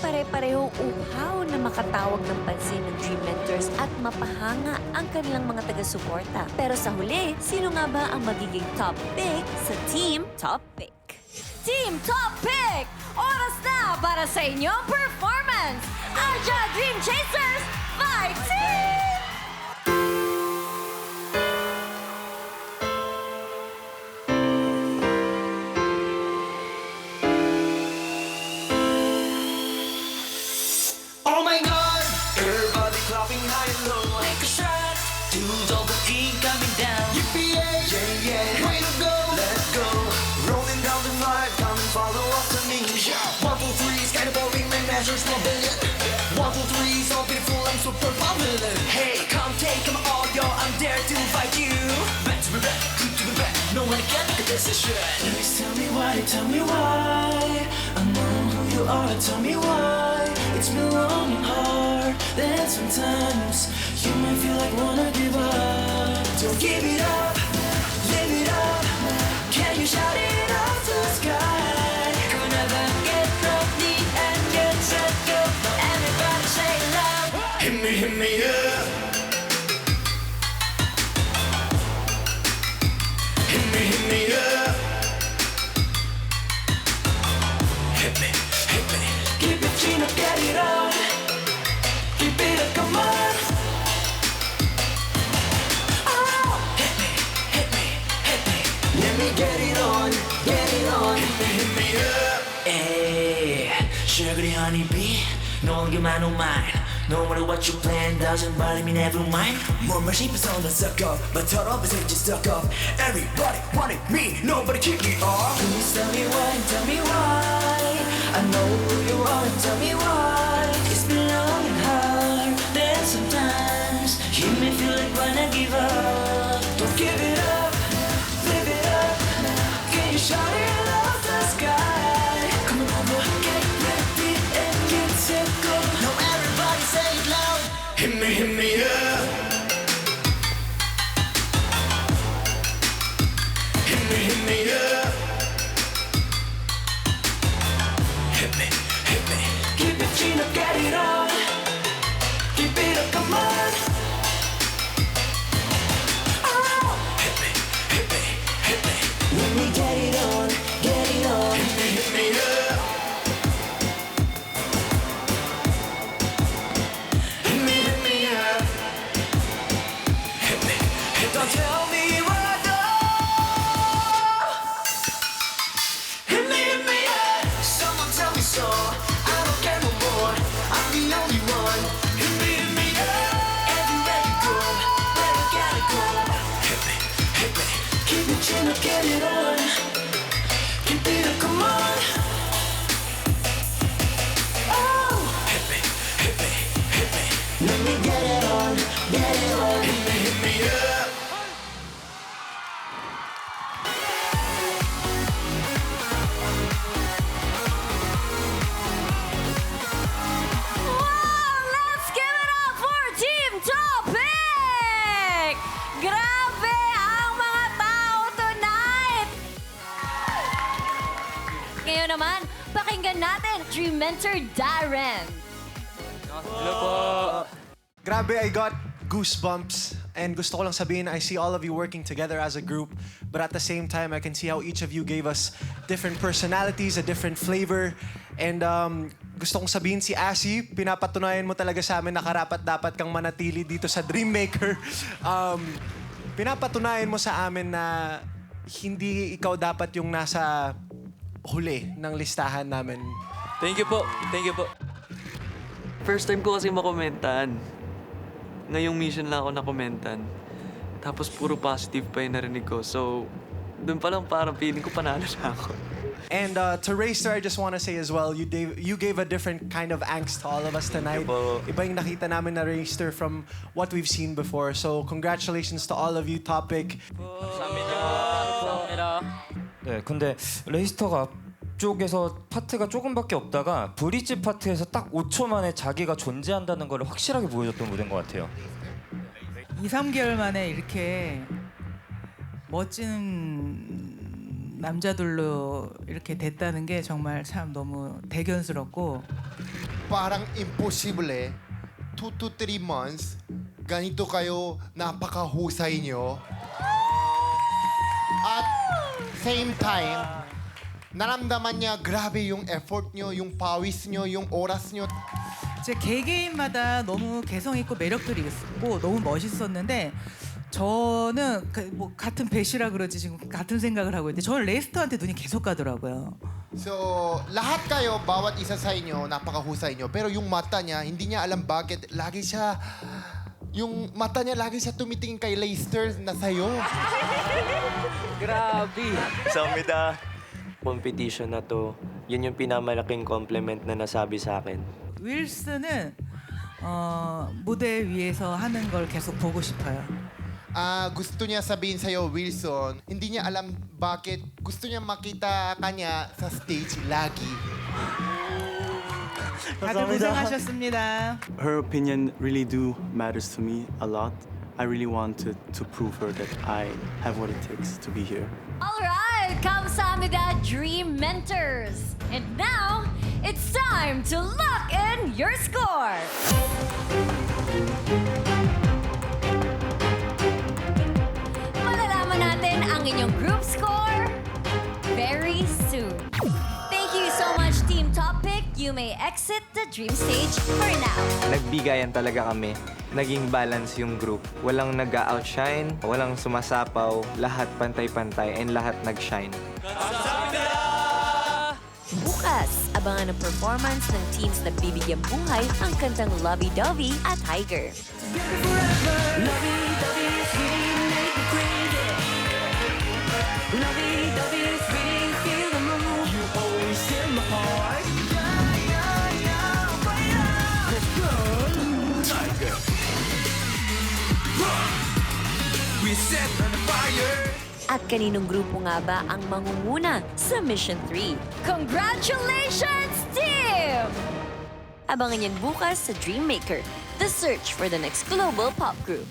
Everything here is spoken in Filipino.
pare-pareho uhaw na makatawag ng pansin ng Dream Mentors at mapahanga ang kanilang mga taga-suporta. Pero sa huli, sino nga ba ang magiging top pick sa Team Top Pick? Team Top Pick! Oras na para sa inyong performance! Arja Dream Chasers Fighting! Oh Yeah, yeah. Way to go! Let's go! Rolling down the line, come and follow after me. Yeah. One, two, three, boring, my measures no billion. One, two, three, so beautiful, I'm super popular. Hey, come take them all, yo, I'm there to fight you. Back to be back, good to be back. No one can make a decision. Please tell me why, tell me why. I know who you are, tell me why. It's been long and hard. Then sometimes you might feel like wanna give up. Don't give it up, Let get it on, get it on. Hit me, up. Hey, sugary honeybee, no one you man on oh mine. No matter what you plan, doesn't bother me, never mind. More is on the suck up, but turn off is just stuck up. Everybody wanted me, nobody kick me off. Please tell me why, tell me why. I know who you are, tell me why. hit me Ngayon naman, pakinggan natin Dream Mentor Darren. Grabe, I got goosebumps. And gusto ko lang sabihin, I see all of you working together as a group. But at the same time, I can see how each of you gave us different personalities, a different flavor. And um, gusto kong sabihin si Asi, pinapatunayan mo talaga sa amin na karapat dapat kang manatili dito sa Dreammaker. Um, pinapatunayan mo sa amin na hindi ikaw dapat yung nasa huli ng listahan namin. Thank you po. Thank you po. First time ko kasi makomentan. Ngayong mission lang ako nakomentan. Tapos puro positive pa yung narinig ko. So, doon pa lang parang feeling ko panalo na ako. And uh, to Racer, I just want to say as well, you gave, you gave a different kind of angst to all of us tonight. Po. Iba yung nakita namin na Racer from what we've seen before. So congratulations to all of you, Topic. 네, 근데 레이스터가 앞쪽에서 파트가 조금밖에 없다가 브릿지 파트에서 딱 5초 만에 자기가 존재한다는 걸 확실하게 보여줬던 무대인 것 같아요. 2, 3개월 만에 이렇게 멋진 남자들로 이렇게 됐다는 게 정말 참 너무 대견스럽고. Parang imposible. 2 to 3 months. Ganito kayo napakahusay nyo at same time naramdaman niya grabe yung effort nyo yung pawis nyo yung oras nyo 제 개개인마다 너무 개성 있고 매력들이 있고 너무 멋있었는데 저는 그 뭐 같은 배시라 그러지 지금 같은 생각을 하고 있는데 저는 레스터한테 눈이 계속 가더라고요. So, lahat kayo, bawat isa sa inyo, napakahusay nyo. Pero yung mata niya, hindi niya alam bakit. Lagi siya, yung mata niya, lagi siya tumitingin kay Leicester na sa'yo. Grabe! Sa mida competition na to, yun yung pinamalaking compliment na nasabi sa akin. 윌슨은 어, 무대 위에서 하는 걸 계속 보고 싶어요. Ah, gusto niya sabihin sa'yo, Wilson, hindi niya alam bakit. Gusto niya makita kanya sa stage lagi. 다들 고생하셨습니다. her opinion really do matters to me a lot. I really wanted to prove her that I have what it takes to be here. Alright, 감사합니다, Dream Mentors. And now, it's time to lock in your score. Malalaman natin ang inyong group score very soon. You may exit the dream stage for now. Nagbigayan talaga kami. Naging balance yung group. Walang nag-outshine, walang sumasapaw, lahat pantay-pantay, and lahat nag-shine. Bukas, abangan ang performance ng teams na bibigyang buhay ang kantang Lovey Dovey at Tiger. We set on fire At kaninong grupo nga ba ang mangunguna sa Mission 3? Congratulations, team! Abangan yan bukas sa Dreammaker, the search for the next global pop group.